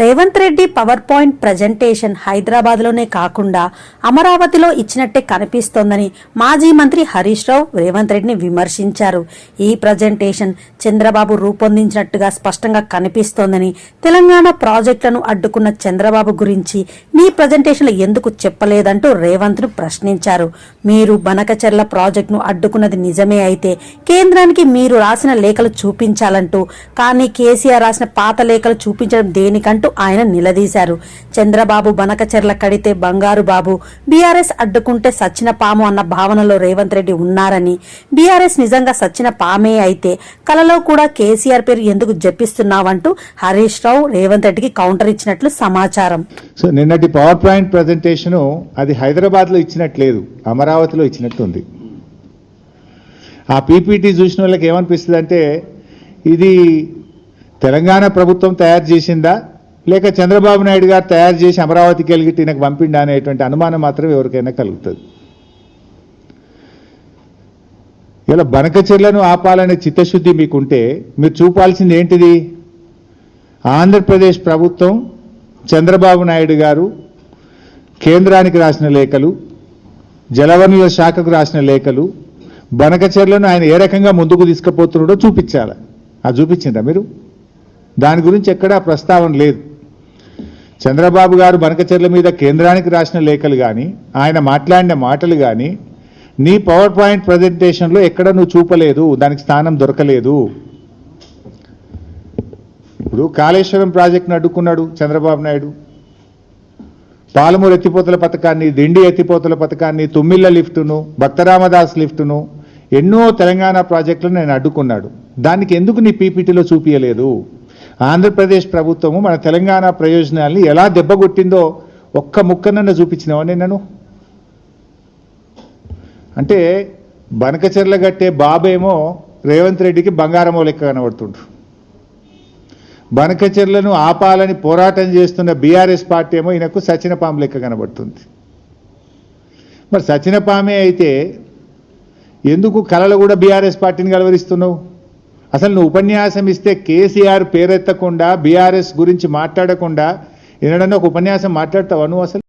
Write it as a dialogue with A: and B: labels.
A: Revanth Reddy power point presentation హైదరాబాద్లోనే కాకుండా అమరావతిలో ఇచ్చినట్టే కనిపిస్తోందని మాజీ మంత్రి హరీష్ రావు రేవంత్ రెడ్డిని విమర్శించారు. ఈ ప్రజెంటేషన్ చంద్రబాబు రూపొందించినట్టుగా స్పష్టంగా కనిపిస్తోందని తెలంగాణ ప్రాజెక్టులను అడ్డుకున్న చంద్రబాబు గురించి మీ ప్రజెంటేషన్లో ఎందుకు చెప్పలేదంటూ రేవంత్ను ప్రశ్నించారు. మీరు బనకచెర్ల ప్రాజెక్టును అడ్డుకున్నది నిజమే అయితే కేంద్రానికి మీరు రాసిన లేఖలు చూపించాలంటూ కానీ కేసీఆర్ రాసిన పాత లేఖలు చూపించడం దేనికంటూ ఆయన నిలదీశారు. చంద్రబాబు బనకచెర్ల కడితే బంగారు బాబు. బీఆర్ఎస్ అడ్డుకుంటే సచ్చిన పాము అన్న భావనలో రేవంత్ రెడ్డి ఉన్నారని. బీఆర్ఎస్ నిజంగా సచ్చిన పామే అయితే కలలో కూడా కేసీఆర్ పేరు ఎందుకు జపిస్తున్నావంటూ హరీష్ రావు రేవంత్ రెడ్డికి కౌంటర్ ఇచ్చినట్లు సమాచారం.
B: సో నిన్నటి పవర్ పాయింట్ ప్రజెంటేషన్ అది హైదరాబాద్లో ఇచ్చినట్లేదు. అమరావతిలో ఇచ్చినట్టుంది. ఆ పీపీటీ చూసిన వాళ్ళకి ఏమనిపిస్తుంది అంటే ఇది తెలంగాణ ప్రభుత్వం తయారు చేసిందా? లేక చంద్రబాబు నాయుడు గారు తయారు చేసి అమరావతికి వెళ్ళి ఈయనకు పంపిండా అనేటువంటి అనుమానం మాత్రం ఎవరికైనా కలుగుతుంది. ఇలా బనకచెర్లను ఆపాలనే చిత్తశుద్ధి మీకుంటే మీరు చూపాల్సింది ఏంటిది? ఆంధ్రప్రదేశ్ ప్రభుత్వం చంద్రబాబు నాయుడు గారు కేంద్రానికి రాసిన లేఖలు జలవనరుల శాఖకు రాసిన లేఖలు బనకచెర్లను ఆయన ఏ రకంగా ముందుకు తీసుకుపోతున్నాడో చూపించాలి? అది చూపించిందా మీరు? దాని గురించి ఎక్కడా ప్రస్తావన లేదు. చంద్రబాబు గారు బనకచెర్ల మీద కేంద్రానికి రాసిన లేఖలు కానీ ఆయన మాట్లాడిన మాటలు కానీ నీ పవర్ పాయింట్ ప్రజెంటేషన్లో ఎక్కడ నువ్వు చూపలేదు దానికి స్థానం దొరకలేదు. ఇప్పుడు కాళేశ్వరం ప్రాజెక్టును అడ్డుకున్నాడు చంద్రబాబు నాయుడు. పాలమూరు ఎత్తిపోతల పథకాన్ని దిండి ఎత్తిపోతల పథకాన్ని తుమ్మిళ్ళ లిఫ్టును భక్తరామదాస్ లిఫ్టును ఎన్నో తెలంగాణ ప్రాజెక్టులను నేను అడ్డుకున్నాడు. దానికి ఎందుకు నీ పీపీటీలో చూపించలేదు ఆంధ్రప్రదేశ్ ప్రభుత్వము మన తెలంగాణ ప్రయోజనాల్ని ఎలా దెబ్బగొట్టిందో ఒక్క ముక్కనన్న చూపించినావా నేను అంటే బనకచెర్ల గట్టే బాబేమో రేవంత్ రెడ్డికి బంగారమో లెక్క కనబడుతుండ్రు. బనకచెర్లను ఆపాలని పోరాటం చేస్తున్న బీఆర్ఎస్ పార్టీ ఏమో ఈయనకు సచినపాము లెక్క కనబడుతుంది. మరి సచినపామే అయితే ఎందుకు కళలు కూడా బీఆర్ఎస్ పార్టీని కలవరిస్తున్నావు? అసలు నువ్వు ఉపన్యాసం ఇస్తే కేసీఆర్ పేరెత్తకుండా బీఆర్ఎస్ గురించి మాట్లాడకుండా ఎన్నడన్నా ఒక ఉపన్యాసం మాట్లాడతావా నువ్వు అసలు?